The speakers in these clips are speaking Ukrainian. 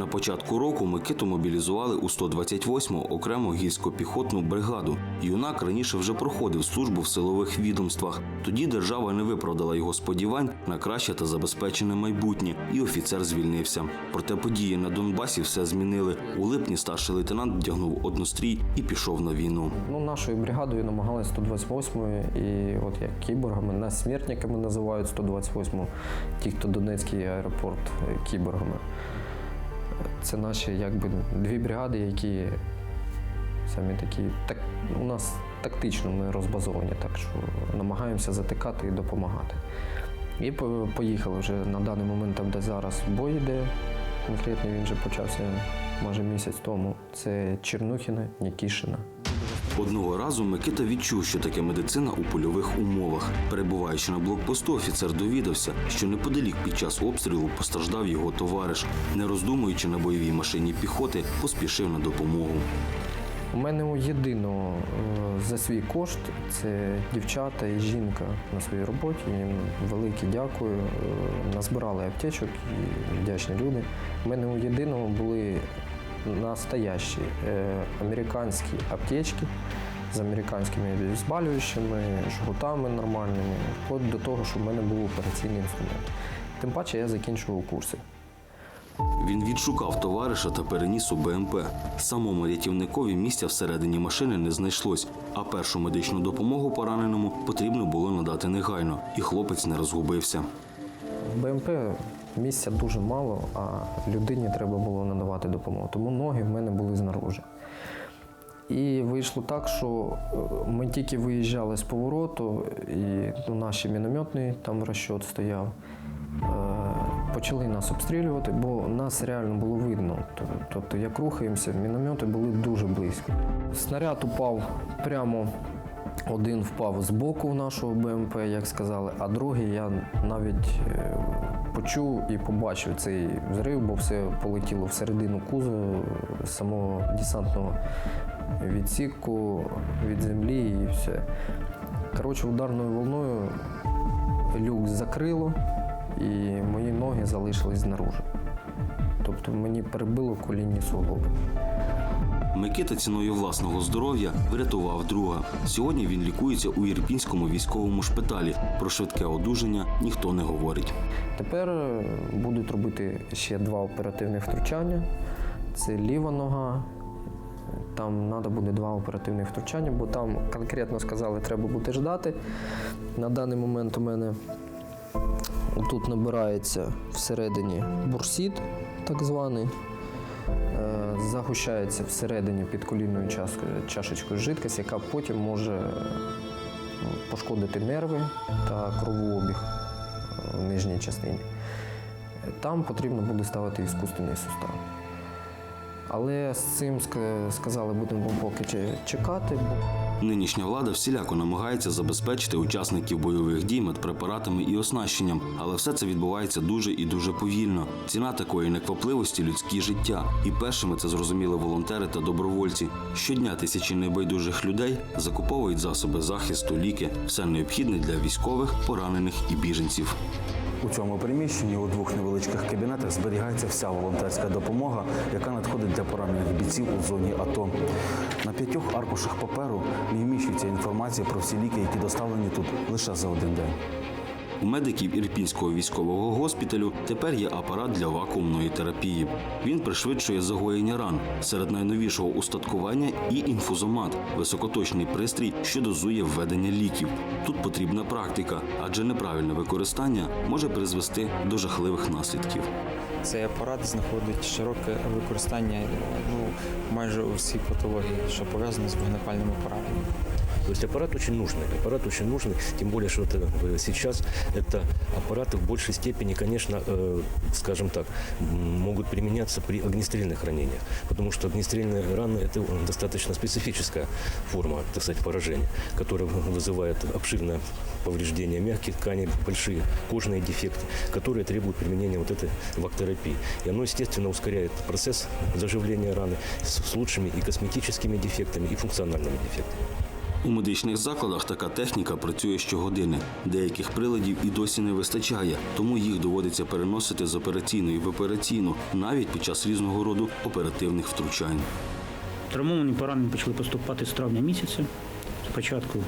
На початку року Микиту мобілізували у 128-му окрему гірсько-піхотну бригаду. Юнак раніше вже проходив службу в силових відомствах. Тоді держава не виправдала його сподівань на краще та забезпечене майбутнє, і офіцер звільнився. Проте події на Донбасі все змінили. У липні старший лейтенант вдягнув однострій і пішов на війну. Ну, нашою бригадою намагалися 128-ї, і от як кіборгами, нас смертниками називають 128-му, ті, хто Донецький аеропорт е, кіборгами. Це наші якби дві бригади, які самі такі. Так, у нас тактично ми розбазовані, так що намагаємося затикати і допомагати. І поїхали вже на даний момент, там, де зараз бой йде. Конкретно він вже почався майже місяць тому. Це Чернухіна, Нікішина. Одного разу Микита відчув, що таке медицина у польових умовах. Перебуваючи на блокпосту, офіцер довідався, що неподалік під час обстрілу постраждав його товариш. Не роздумуючи на бойовій машині піхоти, поспішив на допомогу. У мене у єдиного е, за свій кошт це дівчата і жінка на своїй роботі. Їм велике дякую. Е, Назбирали аптечок і вдячні люди. У мене у єдиного були настоящі е, американські аптечки з американськими збалюючими, жгутами нормальними, вплоть до того, що в мене був операційний інструмент. Тим паче я закінчував курси. Він відшукав товариша та переніс у БМП. Самому рятівникові місця всередині машини не знайшлось, а першу медичну допомогу пораненому потрібно було надати негайно, і хлопець не розгубився. В БМП місця дуже мало, а людині треба було надавати допомогу. Тому ноги в мене були знаружи. І вийшло так, що е, ми тільки виїжджали з повороту, і ну, наш мінометний там розчот стояв. Е, Почали нас обстрілювати, бо нас реально було видно. Тобто, як рухаємося, міномети були дуже близько. Снаряд упав прямо один впав з боку нашого БМП, як сказали, а другий я навіть е, почув і побачив цей взрив, бо все полетіло всередину кузову е, самого десантного відсіку від землі і все. Коротше, ударною волною люк закрило, і мої ноги залишились знаружи. Тобто мені перебило колінні суглоби. Микита ціною власного здоров'я врятував друга. Сьогодні він лікується у Ірпінському військовому шпиталі. Про швидке одужання ніхто не говорить. Тепер е, будуть робити ще два оперативних втручання. Це ліва нога. Там треба буде два оперативних втручання, бо там конкретно сказали, треба буде ждати. На даний момент у мене тут набирається всередині бурсіт, так званий. Е, Загущається всередині під колінною чашечкою жидкість, яка потім може е, пошкодити нерви та кровообіг в нижній частині. Там потрібно буде ставити іскусственний сустав. Але з цим сказали, будемо поки чекати. Нинішня влада всіляко намагається забезпечити учасників бойових дій медпрепаратами і оснащенням, але все це відбувається дуже і дуже повільно. Ціна такої неквапливості людські життя. І першими це зрозуміли волонтери та добровольці. Щодня тисячі небайдужих людей закуповують засоби захисту, ліки, все необхідне для військових, поранених і біженців. У цьому приміщенні у двох невеличких кабінетах зберігається вся волонтерська допомога, яка надходить для поранених бійців у зоні АТО. На п'ятьох аркушах паперу не вміщується інформація про всі ліки, які доставлені тут лише за один день. У медиків Ірпінського військового госпіталю тепер є апарат для вакуумної терапії. Він пришвидшує загоєння ран. Серед найновішого устаткування і інфузомат високоточний пристрій, що дозує введення ліків. Тут потрібна практика, адже неправильне використання може призвести до жахливих наслідків. Цей апарат знаходить широке використання ну, майже у всій патології, що пов'язано з вогнепальними пораненнями. То есть аппарат очень нужный. Аппарат очень нужный, тем более, что это э, сейчас это аппараты в большей степени, конечно, э, скажем так, могут применяться при огнестрельных ранениях. Потому что огнестрельные раны – это достаточно специфическая форма, так сказать, поражения, которая вызывает обширное повреждение мягких тканей, большие кожные дефекты, которые требуют применения вот этой вактерапии. И оно, естественно, ускоряет процесс заживления раны с лучшими и косметическими дефектами, и функциональными дефектами. У медичних закладах така техніка працює щогодини. Деяких приладів і досі не вистачає, тому їх доводиться переносити з операційної в операційну, навіть під час різного роду оперативних втручань. Травмовані поранені почали поступати з травня місяця. Спочатку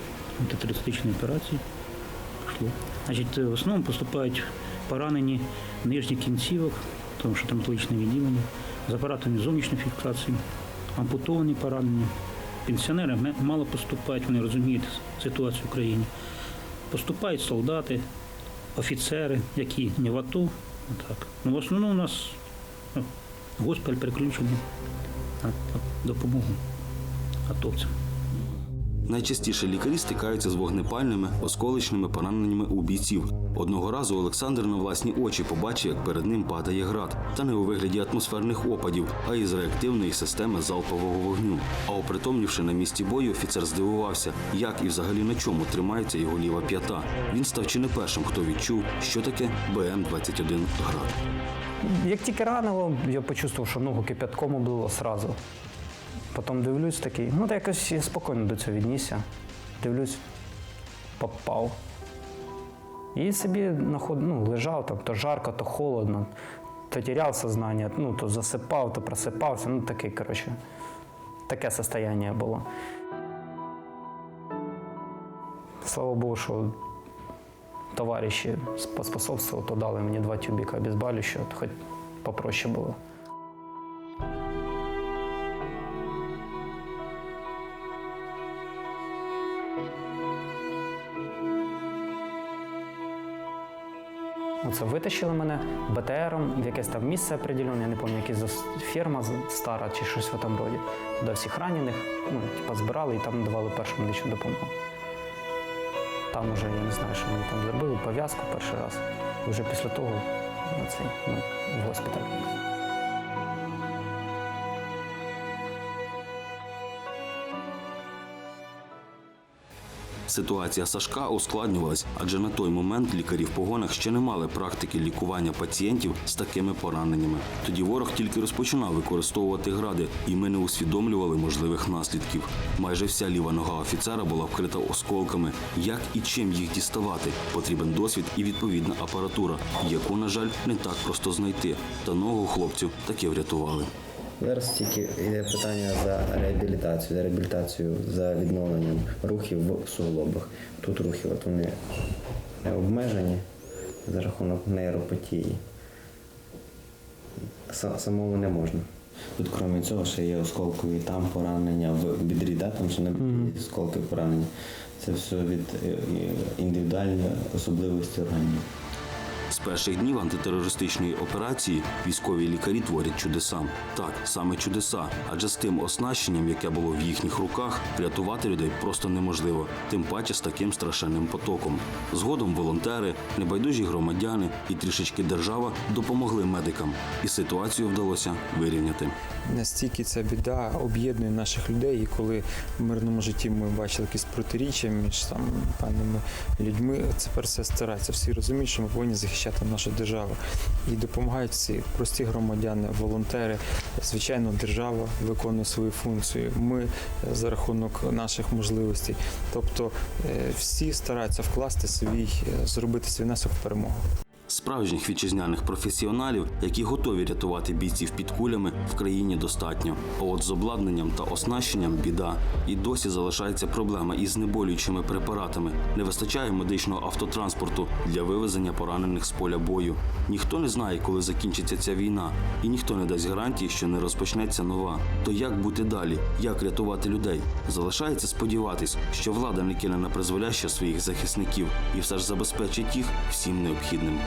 антитерористичної операції пішло. Значить, в основному поступають поранені нижніх кінцівок, тому що травматологічне відділення, з апаратами зовнішньої фіксації, ампутовані поранені. Пенсіонери мало поступають, вони розуміють ситуацію в Україні. Поступають солдати, офіцери, які не в АТО. Так. Ну, в основному у нас ну, госпіталь переключений на допомогу атовцям. Найчастіше лікарі стикаються з вогнепальними, осколочними пораненнями у бійців. Одного разу Олександр на власні очі побачив, як перед ним падає град, та не у вигляді атмосферних опадів, а із реактивної системи залпового вогню. А опритомнівши на місці бою, офіцер здивувався, як і взагалі на чому тримається його ліва п'ята. Він став чи не першим, хто відчув, що таке БМ-21 град. Як тільки ранило, я почувствував, що ногу кипятком облило сразу. Потім дивлюсь такий, ну та якось я спокійно до цього віднісся. Дивлюсь, попав. І собі ну, лежав, там, то жарко, то холодно, то теряв сознання, ну, то засипав, то просипався. Ну, таке, коротше, таке состояние було. Слава Богу, що товариші поспособствували, то дали мені два тюбіка обезболюючого, хоч попроще було. Оце витащили мене БТРом в якесь там місце определене, я не пам'ятаю, якась ферма стара чи щось в тому роді. До всіх ранених, ну, типу, збирали і там давали першу медичну допомогу. Там уже я не знаю, що мені там зробили, пов'язку перший раз. І вже після того на цей, ну, в госпіталь. Ситуація Сашка ускладнювалась, адже на той момент лікарі в погонах ще не мали практики лікування пацієнтів з такими пораненнями. Тоді ворог тільки розпочинав використовувати гради, і ми не усвідомлювали можливих наслідків. Майже вся ліва нога офіцера була вкрита осколками. Як і чим їх діставати? Потрібен досвід і відповідна апаратура, яку, на жаль, не так просто знайти. Та ногу хлопцю таки врятували. Зараз тільки йде питання за реабілітацію, за реабілітацію за відновленням рухів в суглобах. Тут рухи от вони не обмежені за рахунок нейропатії. Са- Самому не можна. Тут, крім цього, ще є осколкові там поранення в бідрі, да? там ще не осколки поранення. Це все від е, індивідуальної особливості організму. З перших днів антитерористичної операції військові лікарі творять чудеса. Так, саме чудеса, адже з тим оснащенням, яке було в їхніх руках, рятувати людей просто неможливо, тим паче з таким страшенним потоком. Згодом волонтери, небайдужі громадяни і трішечки держава допомогли медикам, і ситуацію вдалося вирівняти. Настільки ця біда об'єднує наших людей, і коли в мирному житті ми бачили якісь протиріччя між там певними людьми, тепер все стирається. Всі розуміють, що ми повинні захищати нашу державу. І допомагають всі прості громадяни, волонтери. Звичайно, держава виконує свою функцію. Ми е, за рахунок наших можливостей. Тобто е, всі стараються вкласти свій, е, зробити свій внесок в перемогу. Справжніх вітчизняних професіоналів, які готові рятувати бійців під кулями, в країні достатньо. А от з обладнанням та оснащенням біда. І досі залишається проблема із знеболюючими препаратами. Не вистачає медичного автотранспорту для вивезення поранених з поля бою. Ніхто не знає, коли закінчиться ця війна, і ніхто не дасть гарантії, що не розпочнеться нова. То як бути далі? Як рятувати людей? Залишається сподіватись, що влада не кине на призволяще своїх захисників і все ж забезпечить їх всім необхідним.